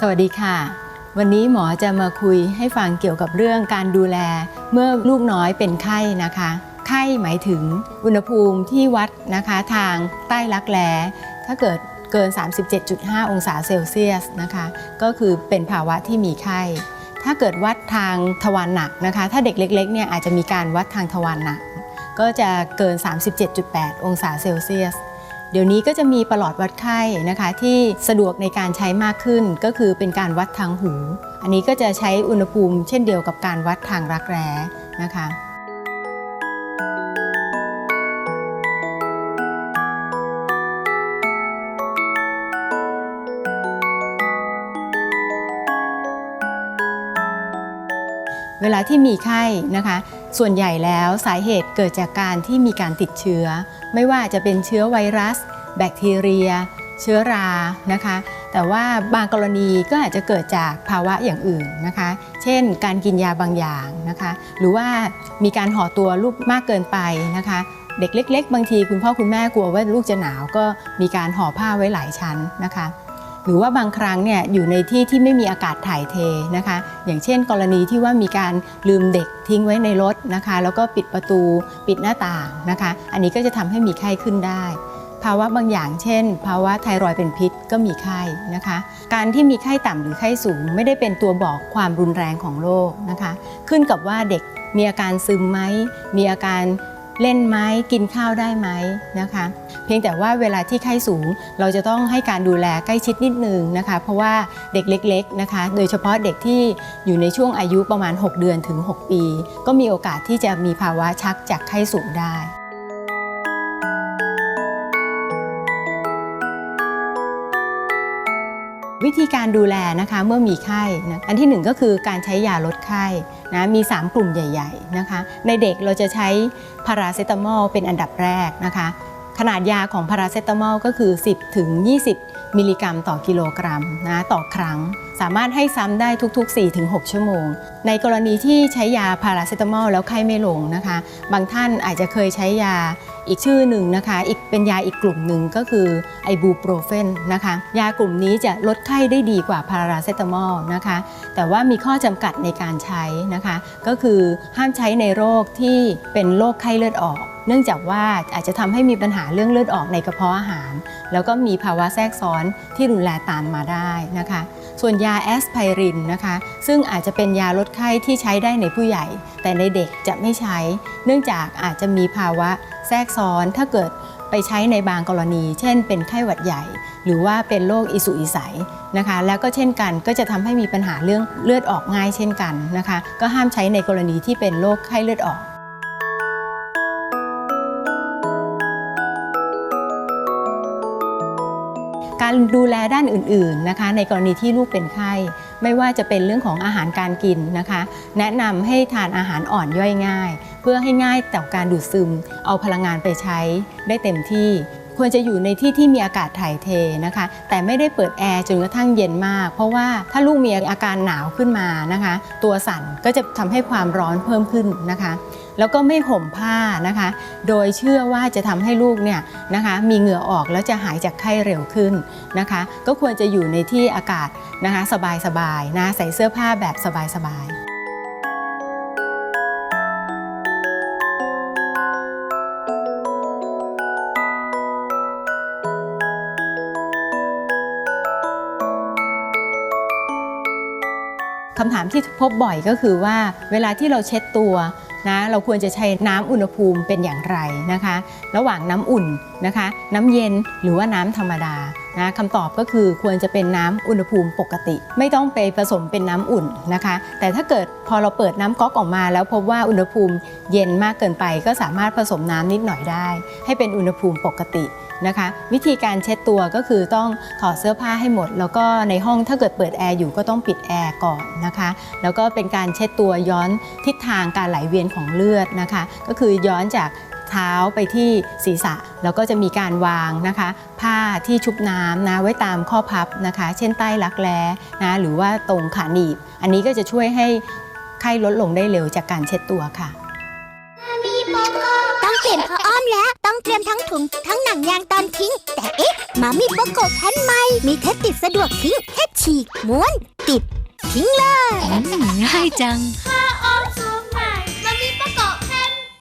สวัสดีค่ะ วันนี้หมอจะมาคุยให้ฟังเกี่ยวกับเรื่องการดูแล เมื่อลูกน้อยเป็นไข้นะคะ ไข้หมายถึงอุณหภูมิที่วัดนะคะทางใต้รักแร้ถ้าเกิดเกิน 37.5 องศาเซลเซียสนะคะ ก็คือเป็นภาวะที่มีไข้ ถ้าเกิดวัดทางทวารหนักนะคะ ถ้าเด็กเล็กๆเนี่ยอาจจะมีการวัดทางทวารหนัก ก็จะเกิน 37.8 องศาเซลเซียส เดี๋ยวนี้ก็จะมีประหลอดวัดไข้นะคะ ที่สะดวกในการใช้มากขึ้นก็คือเป็นการวัดทางหู อันนี้ก็จะใช้อุณหภูมิเช่นเดียวกับการวัดทางรักแร้นะคะเวลาที่มีไข้นะคะ ส่วนใหญ่แล้วสาเหตุเกิดจากการที่มีการติดเชื้อ ไม่ว่าจะเป็นเชื้อไวรัส แบคทีเรีย เชื้อรานะคะ แต่ว่าบางกรณีก็อาจจะเกิดจากภาวะอย่างอื่นนะคะ เช่น การกินยาบางอย่างนะคะ หรือว่ามีการห่อตัวลูกมากเกินไปนะคะ เด็กเล็ก ๆ บางทีคุณพ่อคุณแม่กลัวว่าลูกจะหนาวก็มีการห่อผ้าไว้หลายชั้นนะคะ หรือว่าบางครั้งเนี่ยอยู่ในที่ที่ไม่มีอากาศถ่ายเทนะคะ อย่างเช่น กรณีที่ว่ามีการลืมเด็กทิ้งไว้ในรถนะคะ แล้วก็ปิดประตูปิดหน้าต่างนะคะ อันนี้ก็จะทำให้มีไข้ขึ้นได้ ภาวะบางอย่างเช่น ภาวะไทรอยด์เป็นพิษก็มีไข้นะคะ การที่มีไข้ต่ำหรือไข้สูง ไม่ได้เป็นตัวบอกความรุนแรงของโรคนะคะ ขึ้นกับว่าเด็กมีอาการซึมไหมมีอาการ เล่นไหมกินข้าวได้ไหมนะคะ เพียงแต่ว่าเวลาที่ไข้สูงเราจะต้องให้การดูแลใกล้ชิดนิดนึงนะคะ เพราะว่าเด็กเล็กๆนะคะ โดยเฉพาะเด็กที่อยู่ในช่วงอายุประมาณ 6 เดือนถึง 6 ปี ก็มีโอกาสที่จะมีภาวะชักจากไข้สูงได้ วิธีการดูแลนะคะเมื่อมีไข้นะอันที่หนึ่งก็คือการใช้ยาลดไข้นะมี 3 กลุ่มใหญ่ๆนะคะในเด็กเราจะใช้พาราเซตามอลเป็นอันดับแรกนะคะขนาดยาของพาราเซตามอลก็คือ 10ถึง20 มิลลิกรัมต่อกิโลกรัมนะต่อครั้ง สามารถให้ซ้ำได้ทุก ๆ 4-6 ชั่วโมง ในกรณีที่ใช้ยาพาราเซตามอลแล้วไข้ไม่ลงนะคะ บางท่านอาจจะเคยใช้ยาอีกชื่อหนึ่งนะคะ อีกเป็นยาอีกกลุ่มหนึ่งก็คือไอบูโปรเฟนนะคะ ยากลุ่มนี้จะลดไข้ได้ดีกว่าพาราเซตามอลนะคะ แต่ว่ามีข้อจำกัดในการใช้นะคะ ก็คือห้ามใช้ในโรคที่เป็นโรคไข้เลือดออก เนื่องจากว่าอาจจะทำให้มีปัญหาเรื่องเลือดออกในกระเพาะอาหาร แล้วก็มีภาวะแทรกซ้อนที่รุนแรงตามมาได้นะคะ ส่วนยาแอสไพรินนะคะ ซึ่งอาจจะเป็นยาลดไข้ที่ใช้ได้ในผู้ใหญ่ แต่ในเด็กจะไม่ใช้ เนื่องจากอาจจะมีภาวะแทรกซ้อนถ้าเกิดไปใช้ในบางกรณี เช่น เป็นไข้หวัดใหญ่ หรือว่าเป็นโรคอิสุอิสัยนะคะ แล้วก็เช่นกันก็จะทำให้มีปัญหาเรื่องเลือดออกง่ายเช่นกันนะคะ ก็ห้ามใช้ในกรณีที่เป็นโรคไข้เลือดออก การดูแลด้านอื่นๆนะคะ ในกรณีที่ลูกเป็นไข้ ไม่ว่าจะเป็นเรื่องของอาหารการกินนะคะ แนะนำให้ทานอาหารอ่อนย่อยง่าย เพื่อให้ง่ายต่อการดูดซึม เอาพลังงานไปใช้ได้เต็มที่ควรจะอยู่ในที่ที่มีอากาศถ่ายเทนะคะ แต่ไม่ได้เปิดแอร์จนกระทั่งเย็นมาก เพราะว่าถ้าลูกมีอาการหนาวขึ้นมานะคะ ตัวสั่นก็จะทำให้ความร้อนเพิ่มขึ้นนะคะ แล้วก็ไม่ห่มผ้านะคะ โดยเชื่อว่าจะทำให้ลูกเนี่ยนะคะมีเหงื่อออกแล้วจะหายจากไข้เร็วขึ้นนะคะ ก็ควรจะอยู่ในที่อากาศนะคะสบายๆนะใส่เสื้อผ้าแบบสบายๆ คำถามที่พบบ่อยก็คือว่า เวลาที่เราเช็ดตัวนะเราควรจะใช้น้ำอุณหภูมิเป็นอย่างไรนะคะ ระหว่างน้ำอุ่นนะคะ น้ำเย็นหรือว่าน้ำธรรมดา นะคำตอบก็คือควรจะเป็นน้ำอุณหภูมิปกติ ไม่ต้องไปผสมเป็นน้ำอุ่นนะคะ แต่ถ้าเกิดพอเราเปิดน้ำก๊อกออกมา แล้วพบว่าอุณหภูมิเย็นมากเกินไป ก็สามารถผสมน้ำนิดหน่อยได้ ให้เป็นอุณหภูมิปกตินะคะ วิธีการเช็ดตัวก็คือต้องถอดเสื้อผ้าให้หมด แล้วก็ในห้องถ้าเกิดเปิดแอร์อยู่ก็ต้องปิดแอร์ก่อนนะคะ แล้วก็เป็นการเช็ดตัวย้อนทิศทางการไหลเวียนของเลือดนะคะ ก็คือย้อนจาก เท้าไปที่ศีรษะ แล้วก็จะมีการวางนะคะ ผ้าที่ชุบน้ำนะไว้ตามข้อพับนะคะ เช่นใต้รักแร้นะหรือว่าตรงขาหนีบ อันนี้ก็จะช่วยให้ไข้ลดลงได้เร็วจากการเช็ดตัวค่ะ ต้องเตรียมผ้าอ้อมแล้วต้องเตรียมทั้งถุงทั้งหนังยางตอนทิ้ง แต่เอ๊ะมามีโปโกะแผ่นใหม่มีเทคนิคสะดวกทิ้งแค่เชฉีกม้วน ติด ทิ้งเลยอืมง่ายจังให้